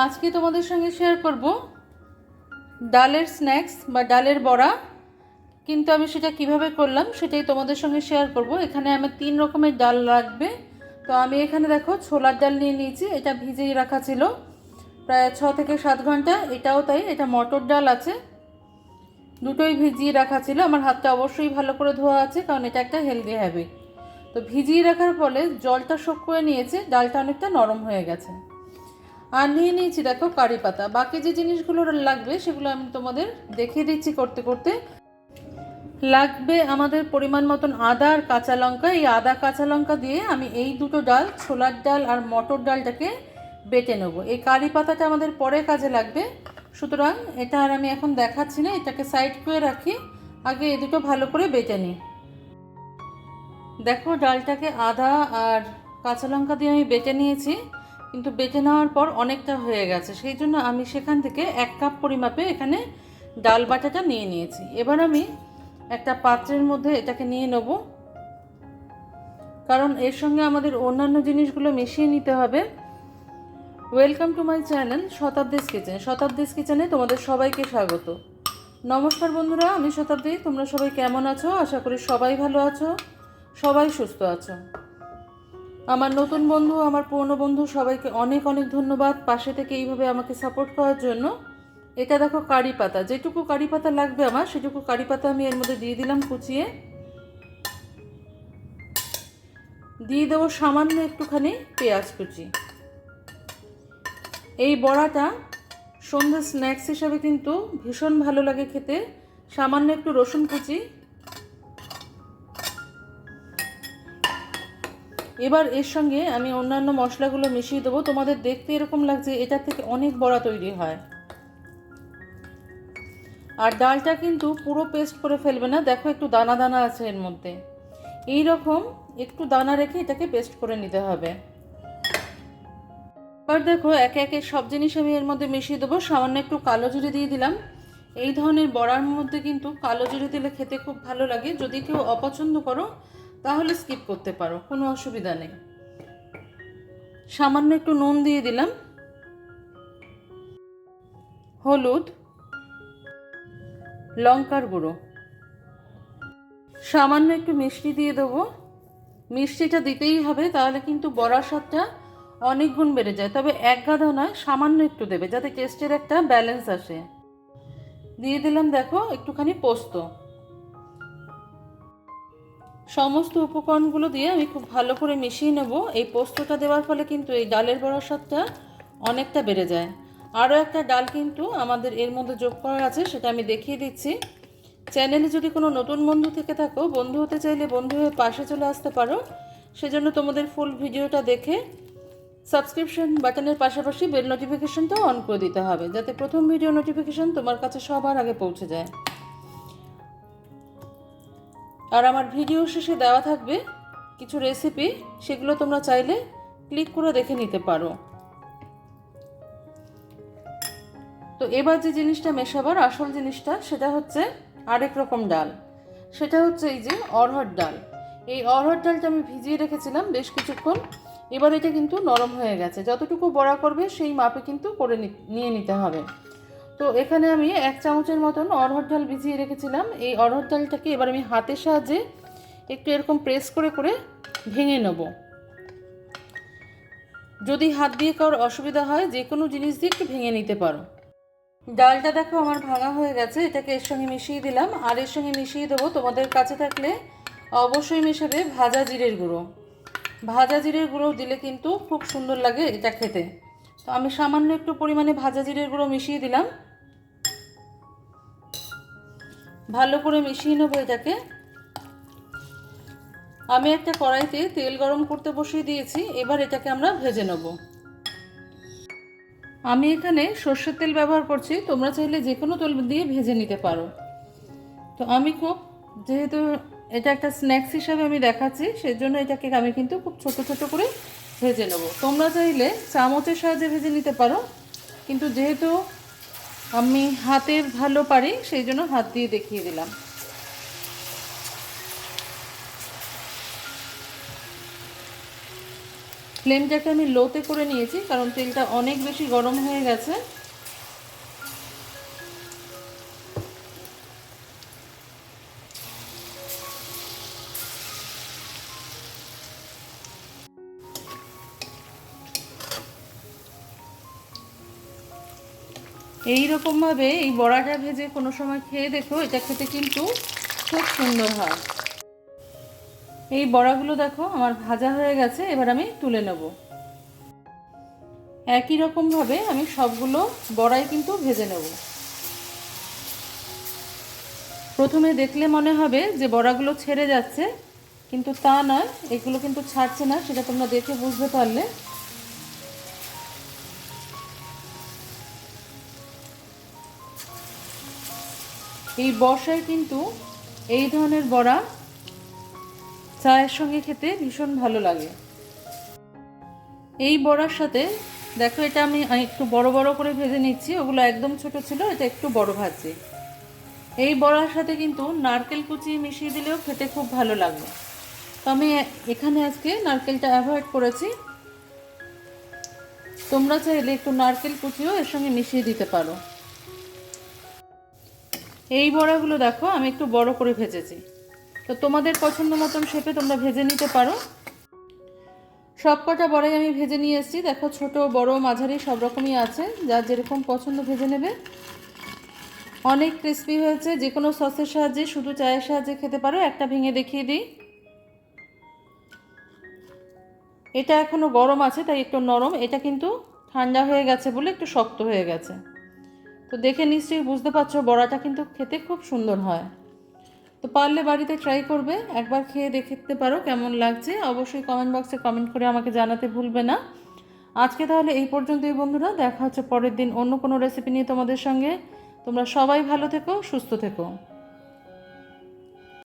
আজকে তোমাদের সঙ্গে শেয়ার করব ডালের স্ন্যাক্স বা ডালের বড়া। কিন্তু আমি সেটা কীভাবে করলাম সেটাই তোমাদের সঙ্গে শেয়ার করব। এখানে আমার তিন রকমের ডাল লাগবে। তো আমি এখানে দেখো ছোলার ডাল নিয়ে নিয়েছি, এটা ভিজিয়ে রাখা ছিল। প্রায় ছ থেকে সাত ঘণ্টা, এটাও তাই, এটা মটর ডাল আছে। দুটোই ভিজিয়ে রাখা ছিল, আমার হাতটা অবশ্যই ভালো করে ধোয়া আছে, কারণ এটা একটা হেলদি হ্যাবিট তো ভিজিয়ে রাখার ফলে জলটা শোক করে নিয়েছে, ডালটা অনেকটা নরম হয়ে গেছে। আর নিয়ে নিয়েছি, দেখো, কারি পাতা। বাকি যে জিনিসগুলো লাগবে, সেগুলো আমি তোমাদের দেখিয়ে দিচ্ছি করতে করতে। লাগবে আমাদের পরিমাণ মতন আদা আর কাঁচা লঙ্কা। এই আদা, কাঁচা লঙ্কা দিয়ে আমি এই দুটো ডাল, ছোলার ডাল আর মটর ডালটাকে বেটে নেব। এই কারি পাতাটা আমাদের পরে কাজে লাগবে। সুতরাং এটা আর আমি এখন দেখাচ্ছি না, এটাকে সাইড করে রাখি। আগে এই দুটো ভালো করে বেটে নিই। দেখো, ডালটাকে আদা আর কাঁচা লঙ্কা দিয়ে আমি বেটে নিয়েছি। কিন্তু বেটে নেওয়ার পর অনেকটা হয়ে গেছে। সেই জন্য আমি সেখান থেকে এক কাপ পরিমাপে এখানে ডাল বাটাটা নিয়ে নিয়েছি। এবার আমি একটা পাত্রের মধ্যে এটাকে নিয়ে নেব। কারণ এর সঙ্গে আমাদের অন্যান্য জিনিসগুলো মিশিয়ে নিতে হবে। Welcome to my channel Shatabdi's kitchen Shatabdi's কিচেনে তোমাদের সবাইকে স্বাগত। নমস্কার বন্ধুরা, আমি শতাব্দী তোমরা সবাই কেমন আছো? আশা করি সবাই ভালো আছো। সবাই সুস্থ আছো। আমার নতুন বন্ধু, আমার পুরনো বন্ধু, সবাইকে অনেক অনেক ধন্যবাদ পাশে থেকে এইভাবে আমাকে সাপোর্ট করার জন্য। এটা দেখো কারি পাতা, যেটুকু কারি পাতা লাগবে আমার, সেটুকু কারি পাতা আমি এর মধ্যে দিয়ে দিলাম কুচিয়ে। দিয়ে দেবো সামান্য একটুখানি পেঁয়াজ কুচি। এই বড়াটা সন্ধ্যে স্ন্যাক্স হিসাবে কিন্তু ভীষণ ভালো লাগে খেতে। সামান্য একটু রসুন কুচি এবার এর সঙ্গে আমি অন্যান্য মশলাগুলো মিশিয়ে দেবো। তোমাদের দেখতে এরকম লাগছে এটার থেকে অনেক বড়া তৈরি হয়। আর ডালটা কিন্তু পুরো পেস্ট করে ফেলবে না, দেখো একটু দানা দানা আছে এর মধ্যে। এই রকম একটু দানা রেখে এটাকে পেস্ট করে নিতে হবে। এবার দেখো, একে একে সব জিনিস আমি এর মধ্যে মিশিয়ে দেবো। সামান্য একটু কালো জিরে দিয়ে দিলাম। এই ধরনের বড়ার মধ্যে কিন্তু কালো জিরে দিলে খেতে খুব ভালো লাগে। যদি কেউ অপছন্দ করো তাহলে স্কিপ করতে পারো, কোনো অসুবিধা নেই। সামান্য একটু নুন দিয়ে দিলাম। হলুদ, লঙ্কার গুঁড়ো। সামান্য একটু মিষ্টি দিয়ে দেবো। মিষ্টিটা দিতেই হবে, তাহলে কিন্তু বড়ার স্বাদটা অনেক গুণ বেড়ে যায়। তবে এক গাদা নয়, সামান্য একটু দেবে, যাতে টেস্টের একটা ব্যালেন্স আসে। দিয়ে দিলাম, দেখো, একটুখানি পোস্ত। সমস্ত উপকরণগুলো দিয়ে আমি খুব ভালো করে মিশিয়ে নেব। এই পোস্তটা দেওয়ার ফলে কিন্তু এই ডালের বড়ার স্বাদটা অনেকটা বেড়ে যায়। আরও একটা ডাল কিন্তু আমাদের এর মধ্যে যোগ করার আছে, সেটা আমি দেখিয়ে দিচ্ছি। চ্যানেলে যদি কোনো নতুন বন্ধু থেকে থাকো, বন্ধু হতে চাইলে বন্ধু হয়ে পাশে চলে আসতে পারো। সেজন্য তোমাদের ফুল ভিডিওটা দেখে সাবস্ক্রিপশন বাটনের পাশাপাশি বেল নোটিফিকেশনটাও অন করে দিতে হবে, যাতে প্রথম ভিডিও নোটিফিকেশন তোমার কাছে সবার আগে পৌঁছে যায়। আর আমার ভিডিও শেষে দেওয়া থাকবে কিছু রেসিপি সেগুলো তোমরা চাইলে ক্লিক করে দেখে নিতে পারো। তো এবার যে জিনিসটা মেশাবার আসল জিনিসটা, সেটা হচ্ছে আরেক রকম ডাল। সেটা হচ্ছে এই যে অরহর ডাল। এই অরহর ডালটা আমি ভিজিয়ে রেখেছিলাম বেশ কিছুক্ষণ। এবার এটা কিন্তু নরম হয়ে গেছে। যতটুকু বড়া করবে, সেই মাপে কিন্তু করে নিয়ে নিতে হবে। তো এখানে আমি এক চামচের মতন অরহর ডাল ভিজিয়ে রেখেছিলাম। এই অরহর ডালটাকে এবার আমি হাতের সাহায্যে একটু এরকম প্রেস করে করে ভেঙে নেব। যদি হাত দিয়ে কারোর অসুবিধা হয়, যে কোনো জিনিস দিয়ে একটু ভেঙে নিতে পারো। ডালটা দেখো আমার ভাঙা হয়ে গেছে, এটাকে এর সঙ্গে মিশিয়ে দিলাম। আর এর সঙ্গে মিশিয়ে দেবো তোমাদের কাছে থাকলে অবশ্যই মেশাবে ভাজা জিরের গুঁড়ো। ভাজা জিরের গুঁড়ো দিলে কিন্তু খুব সুন্দর লাগে এটা খেতে। তো আমি সামান্য একটু পরিমাণে ভাজা জিরের গুঁড়ো মিশিয়ে দিলাম। ভালো করে মিশিয়ে নেব এটাকে। আমি একটা কড়াইতে তেল গরম করতে বসিয়ে দিয়েছি, এবার এটাকে আমরা ভেজে নেব। আমি এখানে সর্ষের তেল ব্যবহার করছি, তোমরা চাইলে যে কোনো তেল দিয়ে ভেজে নিতে পারো। তো আমি খুব, যেহেতু এটা একটা স্ন্যাক্স হিসাবে আমি দেখাচ্ছি, সেজন্য এটাকে আমি কিন্তু খুব ছোট ছোট করে ভেজে নেব। তোমরা চাইলে চামচের সাহায্যে ভেজে নিতে পারো, কিন্তু যেহেতু আমি হাতে ভালো পারি, সেই জন্য হাত দিয়ে দেখিয়ে দিলাম। ফ্লেমটাকে আমি লোতে করে নিয়েছি, কারণ তেলটা অনেক বেশি গরম হয়ে গেছে। এই রকমভাবে এই বড়াটা ভেজে কোনো সময় খেয়ে দেখো, এটা খেতে কিন্তু খুব সুন্দর হয়। এই বড়াগুলো দেখো, আমার ভাজা হয়ে গেছে, এবার আমি তুলে নেব। একই রকমভাবে আমি সবগুলো বড়াই কিন্তু ভেজে নেব। প্রথমে দেখলে মনে হবে যে বড়াগুলো ছেড়ে যাচ্ছে, কিন্তু তা নয়, এগুলো কিন্তু ছাড়ছে না, সেটা তোমরা দেখে বুঝতে পারলে। এই বর্ষায় কিন্তু এই ধরনের বড়া চায়ের সঙ্গে খেতে ভীষণ ভালো লাগে। এই বড়ার সাথে, দেখো এটা আমি একটু বড় বড় করে ভেজে নিচ্ছি, ওগুলো একদম ছোট ছিল, এটা একটু বড় ভাজছি। এই বড়ার সাথে কিন্তু নারকেল কুচি মিশিয়ে দিলেও খেতে খুব ভালো লাগবে তো আমি এখানে আজকে নারকেলটা অ্যাভয়েড করেছি। তোমরা চাইলে একটু নারকেল কুচিও এর সঙ্গে মিশিয়ে দিতে পারো। এই বড়াগুলো দেখো, আমি একটু বড় করে ভেজেছি। তো তোমাদের পছন্দ মতন শেপে তোমরা ভেজে নিতে পারো। সব কটা বড়াই আমি ভেজে নিয়ে এসেছি। দেখো, ছোট, বড়, মাঝারি, সব রকমই আছে। যার যেরকম পছন্দ ভেজে নেবে। অনেক ক্রিস্পি হয়েছে। যে কোনো সসের সাহায্যে, শুধু চায়ের সাহায্যে খেতে পারো। একটা ভেঙে দেখিয়ে দিই। এটা এখনও গরম আছে, তাই একটু নরম। এটা কিন্তু ঠান্ডা হয়ে গেছে বলে একটু শক্ত হয়ে গেছে। তো দেখে নিশ্চয়ই বুঝতে পারছ, বড়াটা কিন্তু খেতে খুব সুন্দর হয়। তো পারলে বাড়িতে ট্রাই করবে, একবার খেয়ে দেখতে পারো কেমন লাগছে। অবশ্যই কমেন্ট বক্সে কমেন্ট করে আমাকে জানাতে ভুলবে না। আজকে তাহলে এই পর্যন্তই বন্ধুরা, দেখা হচ্ছে পরের দিন অন্য কোনো রেসিপি নিয়ে তোমাদের সঙ্গে। তোমরা সবাই ভালো থেকো, সুস্থ থেকো।